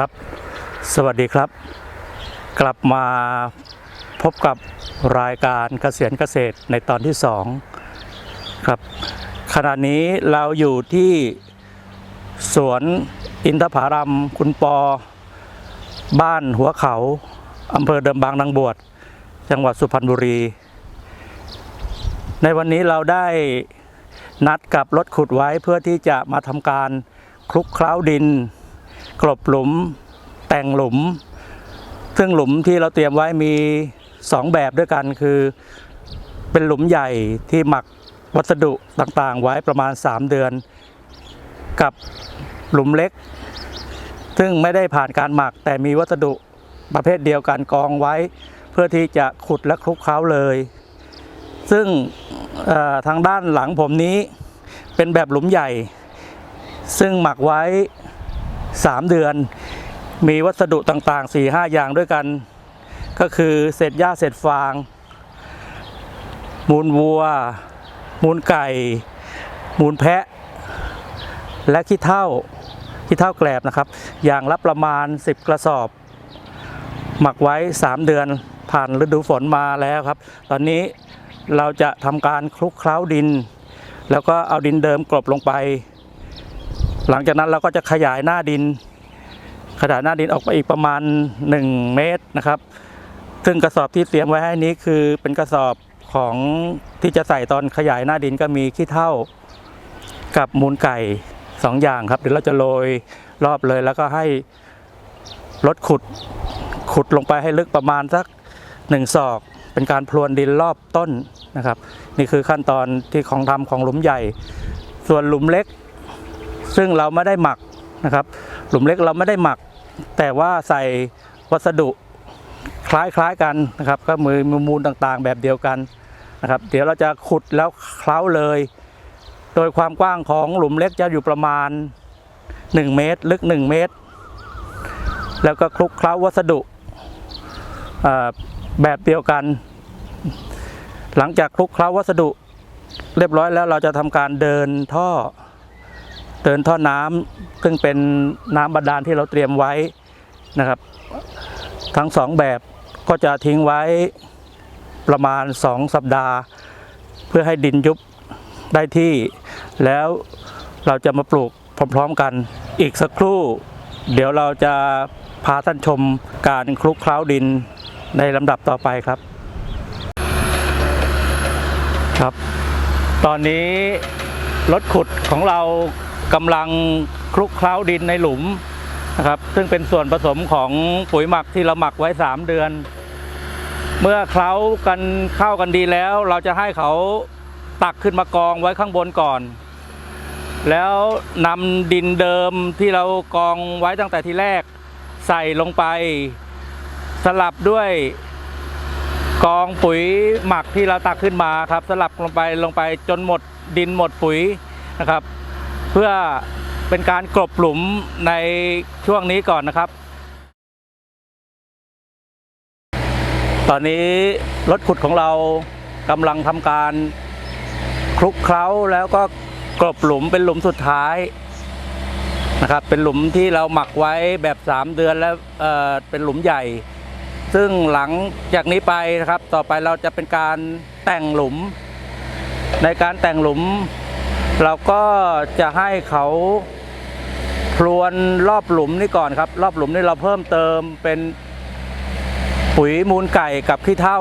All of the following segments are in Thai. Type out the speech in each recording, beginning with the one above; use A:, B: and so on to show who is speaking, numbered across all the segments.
A: ครับ สวัสดีครับ กลับมาพบกับรายการเกษียณเกษตรในตอนที่สองครับ ขณะนี้เราอยู่ที่สวนอินทผารัมคุณปอ บ้านหัวเขาอำเภอเดิมบางนางบวช จังหวัดสุพรรณบุรี ในวันนี้เราได้นัดกับรถขุดไว้เพื่อที่จะมาทำการคลุกเคล้าดิน กลบหลุม แต่งหลุม ซึ่งหลุมที่เราเตรียมไว้มี 2 แบบด้วยกันคือ เป็นหลุมใหญ่ที่หมักวัสดุต่างๆ ไว้ประมาณ 3 เดือน กับหลุมเล็ก ซึ่งไม่ได้ผ่านการหมักแต่มีวัสดุประเภทเดียวกันกองไว้ เพื่อที่จะขุดและคลุกเคล้าเลย ซึ่งทางด้านหลังผมนี้เป็นแบบหลุมใหญ่ ซึ่งหมักไว้ 3 เดือน มีวัสดุต่างๆ 4-5หอย่างด้วยกัน ก็คือเศษหญ้าเศษฟาง มูลวัว มูลไก่ มูลแพะ และขี้เถ้าขี้เถ้าแกลบนะครับ อย่างละประมาณ 10 กระสอบ หมักไว้ 3 เดือนผ่านฤดูฝนมาแล้วครับ ตอนนี้เราจะทำการคลุกเคล้าดิน แล้วก็เอาดินเดิมกลบลงไป หลังจากนั้นเราก็จะขยายหน้าดินขนาดหน้าดินออกไปอีกประมาณ 1 เมตรนะครับ ซึ่งกระสอบที่เตรียมไว้ให้นี้คือเป็นกระสอบของที่จะใส่ตอนขยายหน้าดินก็มีขี้เถ้ากับมูลไก่สองอย่างครับ เดี๋ยวเราจะโรยรอบเลยแล้วก็ให้รถขุดขุดลงไปให้ลึกประมาณสักหนึ่งศอก เป็นการพรวนดินรอบต้นนะครับ นี่คือขั้นตอนที่ของทำของหลุมใหญ่ ส่วนหลุมเล็ก ซึ่งเราไม่ได้หมักนะครับ หลุมเล็กเราไม่ได้หมัก แต่ว่าใส่วัสดุคล้ายๆกันนะครับ ก็มือมูลต่างๆ แบบเดียวกันนะครับ เดี๋ยวเราจะขุดแล้วเคล้าเลย โดยความกว้างของหลุมเล็กจะอยู่ประมาณ 1 เมตร ลึก 1 เมตร แล้วก็คลุกเคล้าวัสดุแบบเดียวกัน หลังจากคลุกเคล้าวัสดุ เรียบร้อยแล้วเราจะทำการเดินท่อ เดินท่อน้ำซึ่งเป็นน้ำบาดาลที่เราเตรียมไว้นะครับ ทั้งสองแบบก็จะทิ้งไว้ประมาณ 2 สัปดาห์ เพื่อให้ดินยุบได้ที่ แล้วเราจะมาปลูกพร้อมๆกันอีกสักครู่ เดี๋ยวเราจะพาท่านชมการคลุกเคล้าดินในลำดับต่อไปครับครับ ตอนนี้รถขุดของเรา กำลังคลุกเคล้าดินในหลุมนะครับ ซึ่งเป็นส่วนผสมของปุ๋ยหมักที่เราหมักไว้ 3 เดือน เมื่อเคล้ากันเข้ากันดีแล้ว เราจะให้เขาตักขึ้นมากองไว้ข้างบนก่อน แล้วนำดินเดิมที่เรากองไว้ตั้งแต่ที่แรกใส่ลงไป สลับด้วยกองปุ๋ยหมักที่เราตักขึ้นมาครับ สลับลงไปลงไปจนหมดดินหมดปุ๋ยนะครับ เพื่อเป็นการกลบหลุมในช่วงนี้ก่อนนะครับ ตอนนี้รถขุดของเรากำลังทำการคลุกเคล้าแล้วก็กลบหลุมเป็นหลุมสุดท้ายนะครับ เป็นหลุมที่เราหมักไว้แบบ 3 เดือนแล้วเเป็นหลุมใหญ่ ซึ่งหลังจากนี้ไปนะครับ ต่อไปเราจะเป็นการแต่งหลุม ในการแต่งหลุม เราก็จะให้เขาพรวนรอบหลุมนี่ก่อนครับ รอบหลุมนี่เราเพิ่มเติมเป็นปุ๋ยมูลไก่กับขี้เถ้า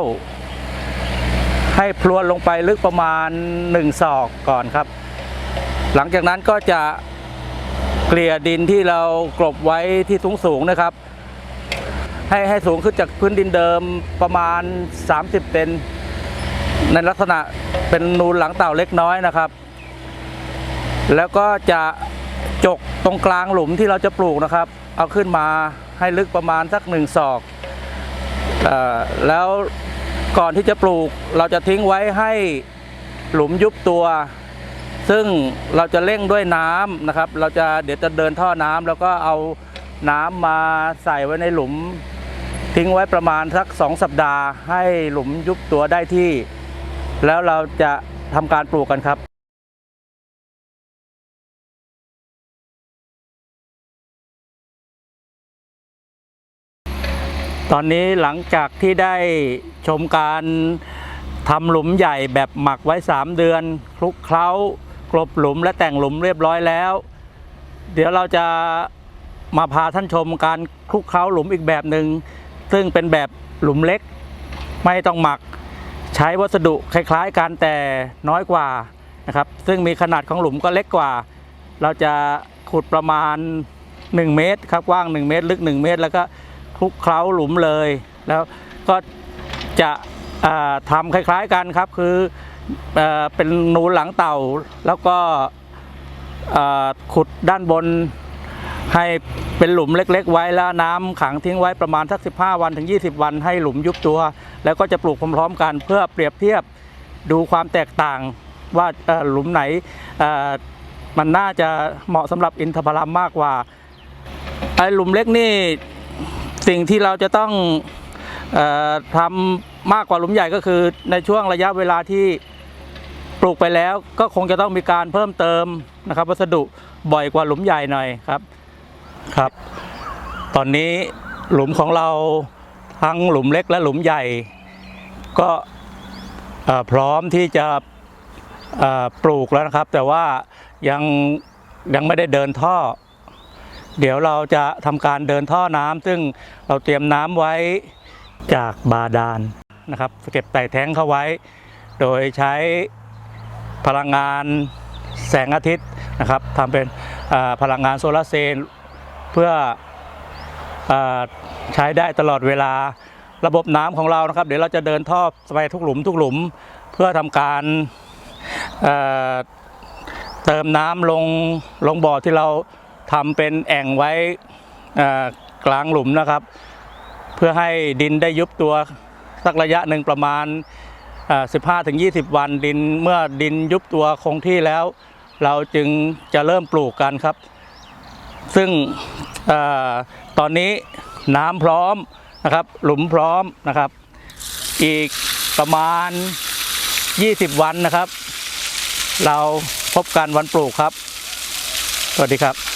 A: ให้พรวนลงไปลึกประมาณ1ศอกก่อนครับ หลังจากนั้นก็จะเกลี่ยดินที่เรากลบไว้ที่สูงสูงนะครับ ให้ให้สูงขึ้นจากพื้นดินเดิมประมาณ 30เซนในลักษณะเป็นนูนหลังเต่าเล็กน้อยนะครับ แล้วก็จะจกตรงกลางหลุมที่เราจะปลูกนะครับ เอาขึ้นมาให้ลึกประมาณสักหนึ่งศอกอแล้วก่อนที่จะปลูกเราจะทิ้งไว้ให้หลุมยุบตัว ซึ่งเราจะเร่งด้วยน้ำนะครับ เราจะเดี๋ยวจะเดินท่อน้ำแล้วก็เอาน้ำมาใส่ไว้ในหลุม ทิ้งไว้ประมาณสักสองสัปดาห์ ให้หลุมยุบตัวได้ที่ แล้วเราจะทำการปลูกกันครับ ตอนนี้หลังจากที่ได้ชมการทำหลุมใหญ่แบบหมักไว้ 3 เดือนคลุกเคล้ากลบหลุมและแต่งหลุมเรียบร้อยแล้ว เดี๋ยวเราจะมาพาท่านชมการคลุกเคล้าหลุมอีกแบบหนึ่งซึ่งเป็นแบบหลุมเล็ก ไม่ต้องหมักใช้วัสดุคล้ายๆกันแต่น้อยกว่านะครับ ซึ่งมีขนาดของหลุมก็เล็กกว่า เราจะขุดประมาณ 1 เมตรครับกว้าง 1 เมตร ลึก 1 เมตร แล้วก็ ลุกเคล้าหลุมเลย แล้วก็จะทำคล้ายๆกันครับ คือเอเป็นนูนหลังเต่า แล้วก็ขุดด้านบนให้เป็นหลุมเล็ก ๆ ไว้แล้วน้ำขังทิ้งไว้ประมาณสัก 15 วันถึง 20 วันให้หลุมยุบตัว แล้วก็จะปลูกพร้อมๆกันเพื่อเปรียบเทียบดูความแตกต่างว่าหลุมไหนมันน่าจะเหมาะสำหรับอินทผลัมมากกว่าไอ้หลุมเล็กนี่ สิ่งที่เราจะต้องออทำมากกว่าหลุมใหญ่ก็คือ ในช่วงระยะเวลาที่ปลูกไปแล้วก็คงจะต้องมีการเพิ่มเติมนะครับ วัสดุบ่อยกว่าหลุมใหญ่หน่อยครับครับ ตอนนี้หลุมของเราทั้งหลุมเล็กและหลุมใหญ่ ก็พร้อมที่จะปลูกแล้วนะครับ แต่ว่ายังยังไม่ได้เดินท่อ เดี๋ยวเราจะทำการเดินท่อน้ำซึ่งเราเตรียมน้ำไว้จากบาดาลนะครับเก็บใส่แท้งเข้าไว้ โดยใช้พลังงานแสงอาทิตย์นะครับทำเป็นพลังงานโซลาร์เซลล์เพื่ออใช้ได้ตลอดเวลาระบบน้ำของเรานะครับ เดี๋ยวเราจะเดินท่อไปทุกหลุมทุกหลุม เพื่อทำการเเติมน้ำลงลงบ่อที่เรา ทำเป็นแอ่งไว้กลางหลุมนะครับ เพื่อให้ดินได้ยุบตัวสักระยะหนึ่งประมาณ 15ถึง20 วันดินเมื่อดินยุบตัวคงที่แล้ว เราจึงจะเริ่มปลูกกันครับ ซึ่งอตอนนี้น้ำพร้อมนะครับ หลุมพร้อมนะครับ อีกประมาณ 20 วันนะครับ เราพบกันวันปลูกครับ สวัสดีครับ